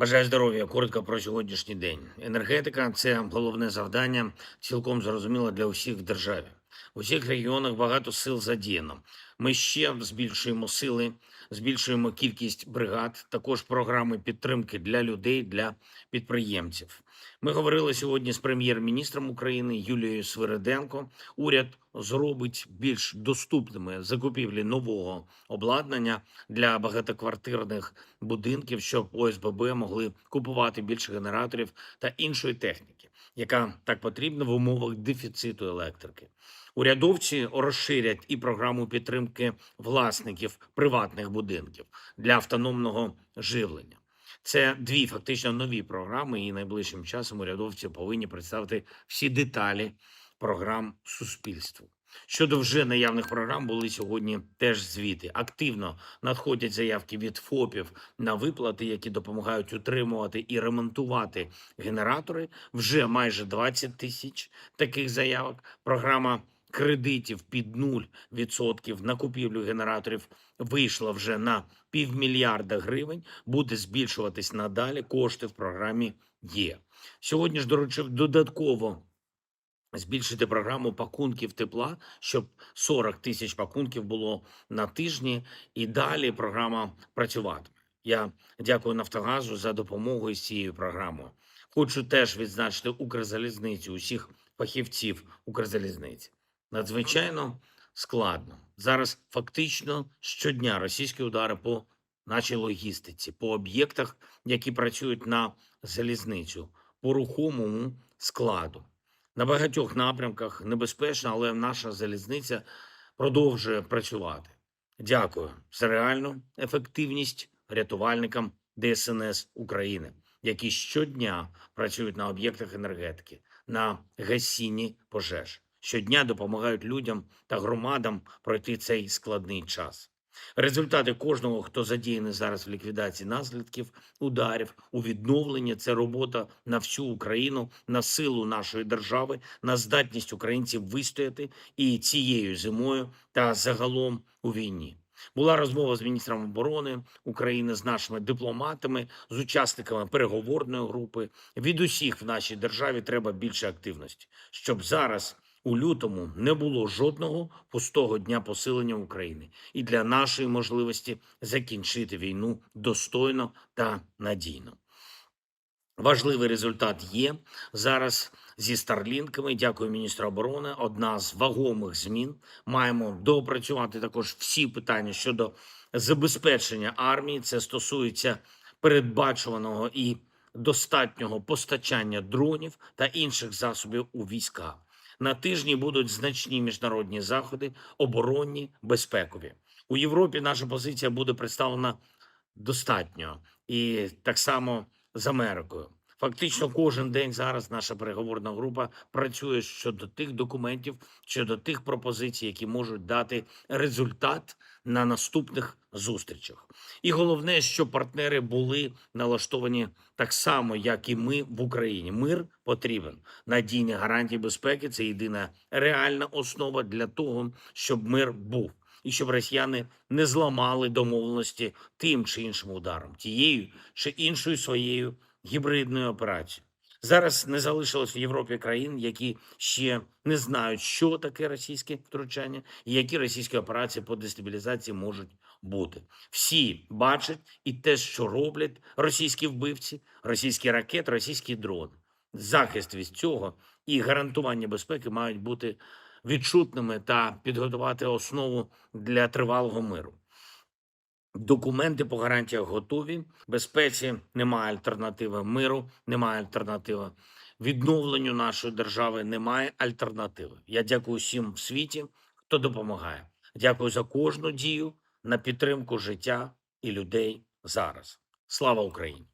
Бажаю здоров'я. Коротко про сьогоднішній день. Енергетика це головне завдання, цілком зрозуміло для усіх в державі. У всіх регіонах багато сил задіяно. Ми ще збільшуємо сили, збільшуємо кількість бригад, також програми підтримки для людей, для підприємців. Ми говорили сьогодні з прем'єр-міністром України Юлією Свириденко. Уряд зробить більш доступними закупівлі нового обладнання для багатоквартирних будинків, щоб ОСББ могли купувати більше генераторів та іншої техніки, яка так потрібна в умовах дефіциту електрики. Урядовці розширять і програму підтримки власників приватних будинків для автономного живлення. Це дві фактично нові програми, і найближчим часом урядовці повинні представити всі деталі програм суспільству. Щодо вже наявних програм, були сьогодні теж звіти. Активно надходять заявки від ФОПів на виплати, які допомагають утримувати і ремонтувати генератори. Вже майже 20 тисяч таких заявок. Програма кредитів під 0% на купівлю генераторів вийшла вже на півмільярда гривень. Буде збільшуватись надалі. Кошти в програмі є. Сьогодні ж доручив додатково збільшити програму пакунків тепла, щоб 40 тисяч пакунків було на тижні, і далі програма працюватиме. Я дякую Нафтогазу за допомогу із цією програмою. Хочу теж відзначити Укрзалізницю, усіх фахівців Укрзалізниці. Надзвичайно складно. Зараз фактично щодня російські удари по нашій логістиці, по об'єктах, які працюють на залізницю, по рухомому складу. На багатьох напрямках небезпечно, але наша залізниця продовжує працювати. Дякую за реальну ефективність рятувальникам ДСНС України, які щодня працюють на об'єктах енергетики, на гасінні пожеж. Щодня допомагають людям та громадам пройти цей складний час. Результати кожного, хто задіяний зараз в ліквідації наслідків ударів, у відновленні це робота на всю Україну, на силу нашої держави, на здатність українців вистояти і цією зимою та загалом у війні. Була розмова з міністром оборони України, з нашими дипломатами, з учасниками переговорної групи. Від усіх в нашій державі треба більше активності, щоб зараз у лютому не було жодного пустого дня посилення України і для нашої можливості закінчити війну достойно та надійно. Важливий результат є зараз зі старлінками. Дякую міністру оборони. Одна з вагомих змін. Маємо доопрацювати також всі питання щодо забезпечення армії. Це стосується передбачуваного і достатнього постачання дронів та інших засобів у війська. На тижні будуть значні міжнародні заходи, оборонні, безпекові. У Європі наша позиція буде представлена достатньо і так само з Америкою. Фактично, кожен день зараз наша переговорна група працює щодо тих документів, щодо тих пропозицій, які можуть дати результат на наступних зустрічах. І головне, що партнери були налаштовані так само, як і ми в Україні. Мир потрібен. Надійні гарантії безпеки це єдина реальна основа для того, щоб мир був. І щоб росіяни не зламали домовленості тим чи іншим ударом, тією чи іншою своєю гібридною операцією. Зараз не залишилось в Європі країн, які ще не знають, що таке російське втручання і які російські операції по дестабілізації можуть бути. Всі бачать і те, що роблять російські вбивці, російські ракети, російські дрони. Захист від цього і гарантування безпеки мають бути відчутними та підготувати основу для тривалого миру. Документи по гарантіях готові. Безпеці немає альтернативи. Миру немає альтернативи. Відновленню нашої держави немає альтернативи. Я дякую всім в світі, хто допомагає. Дякую за кожну дію на підтримку життя і людей зараз. Слава Україні!